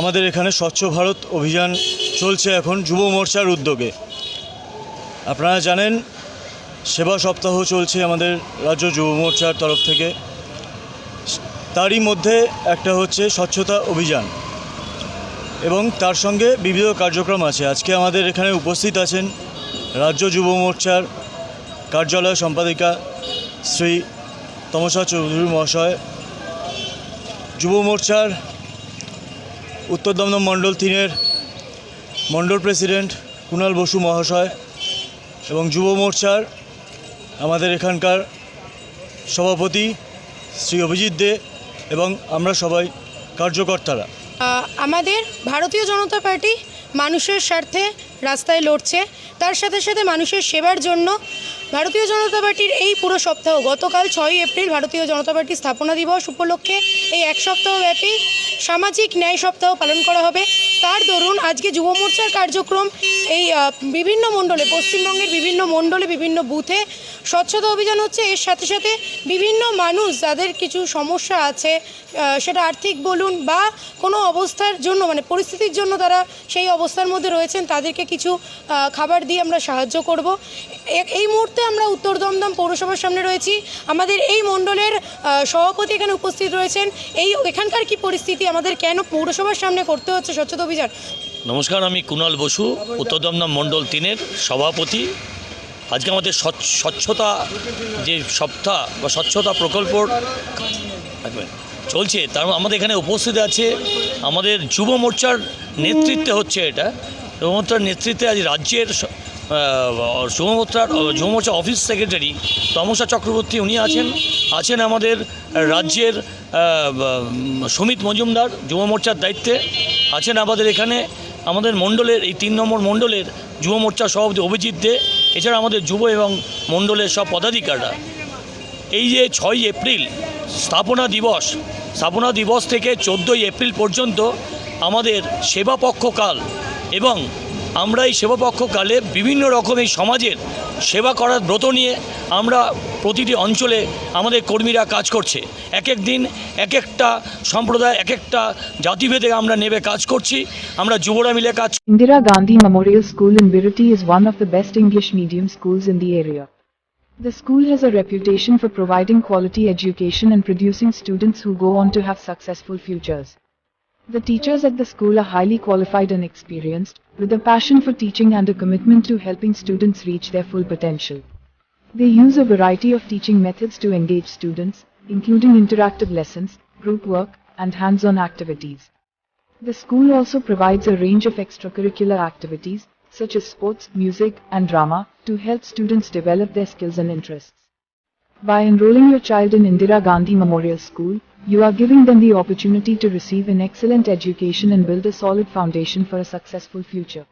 আমাদের এখানে স্বচ্ছ ভারত অভিযান চলছে এখন যুব মোর্চার উদ্যোগে। আপনারা জানেন, সেবা সপ্তাহ চলছে আমাদের রাজ্য যুব মোর্চার তরফ থেকে। তারই মধ্যে একটা হচ্ছে স্বচ্ছতা অভিযান। এবং তার সঙ্গে বিবিধ কার্যক্রম আছে। আজকে আমাদের এখানে উপস্থিত আছেন রাজ্য যুব মোর্চার কার্যালয় সম্পাদিকা শ্রী তমসা চৌধুরী মহাশয়। যুব মোর্চার উত্তর দমদম মণ্ডল তিনের মণ্ডল প্রেসিডেন্ট কুণাল বসু মহাশয় এবং যুব মোর্চার আমাদের এখানকার সভাপতি শ্রী অভিজিৎ দে এবং আমরা সবাই কার্যকর্তারা। আমাদের ভারতীয় জনতা পার্টি মানুষের স্বার্থে রাস্তায় লড়ছে। তার সাথে সাথে মানুষের সেবার জন্য ভারতীয় জনতা পার্টির এই পুরো সপ্তাহ, গতকাল ছয়ই এপ্রিল ভারতীয় জনতা পার্টির স্থাপনা দিবস উপলক্ষে এই এক সপ্তাহব্যাপী সামাজিক ন্যায় সপ্তাহ পালন করা হবে। তার দরুন আজকে যুব মোর্চার কার্যক্রম এই বিভিন্ন মণ্ডলে, পশ্চিমবঙ্গের বিভিন্ন মণ্ডলে, বিভিন্ন বুথে স্বচ্ছতা অভিযান হচ্ছে। এর সাথে সাথে বিভিন্ন মানুষ যাদের কিছু সমস্যা আছে সেটা আর্থিক বলুন বা কোনো অবস্থার জন্য মানে পরিস্থিতির জন্য তারা সেই অবস্থার মধ্যে রয়েছেন, তাদেরকে কিছু খাবার দিয়ে আমরা সাহায্য করব। এই মুহূর্তে আমরা উত্তর দমদম পৌরসভার সামনে রয়েছি। আমাদের এই মণ্ডলের সভাপতি এখানে উপস্থিত রয়েছেন। এই, এখানকার কি পরিস্থিতি? আমাদের কেন পৌরসভার সামনে করতে হচ্ছে স্বচ্ছতা অভিযান। নমস্কার, আমি কুণাল বসু উত্তরদমদম মণ্ডল তিনের সভাপতি। আজকে আমাদের স্বচ্ছতা যে সপ্তাহ বা স্বচ্ছতা প্রকল্প চলছে। তার আমাদের এখানে উপস্থিত আছে আমাদের যুব মোর্চার নেতৃত্বে হচ্ছে এটা। যুব মোর্চার নেতৃত্বে আজ রাজ্যের স- আহ, যুব মোর্চার মোর্চা অফিস সেক্রেটারি তমসা চক্রবর্তী উনি আছেন। আছেন আমাদের রাজ্যের সুমিত মজুমদার যুব মোর্চার দায়িত্বে। আছেন আমাদের এখানে আমাদের মণ্ডলের এই তিন নম্বর মণ্ডলের যুব মোর্চা সভাপতি অভিজিৎ দে এছাড়া আমাদের যুব এবং মণ্ডলের সব পদাধিকাররা। এই যে ছয় এপ্রিল স্থাপনা দিবস স্থাপনা দিবস থেকে চোদ্দোই এপ্রিল পর্যন্ত আমাদের সেবাপক্ষকাল এবং আমরা এই সেবাপক্ষকালে বিভিন্ন রকম এই সমাজের সেবা করার ব্রত নিয়ে আমরা প্রতিটি অঞ্চলে আমাদের কর্মীরা কাজ করছে। এক এক দিন, এক একটা সম্প্রদায়, এক একটা জাতিভেদে আমরা নেবে কাজ করছি। আমরা যুবরা মিলে কাজ Indira Gandhi memorial school in Biruti is one of the best English medium schools in the area The school has a reputation for providing quality education and producing students who go on to have successful futures. The teachers at the school are highly qualified and experienced, with a passion for teaching and a commitment to helping students reach their full potential. They use a variety of teaching methods to engage students, including interactive lessons, group work, and hands-on activities. The school also provides a range of extracurricular activities, such as sports, music, and drama, to help students develop their skills and interests. By enrolling your child in Indira Gandhi Memorial School, you are giving them the opportunity to receive an excellent education and build a solid foundation for a successful future.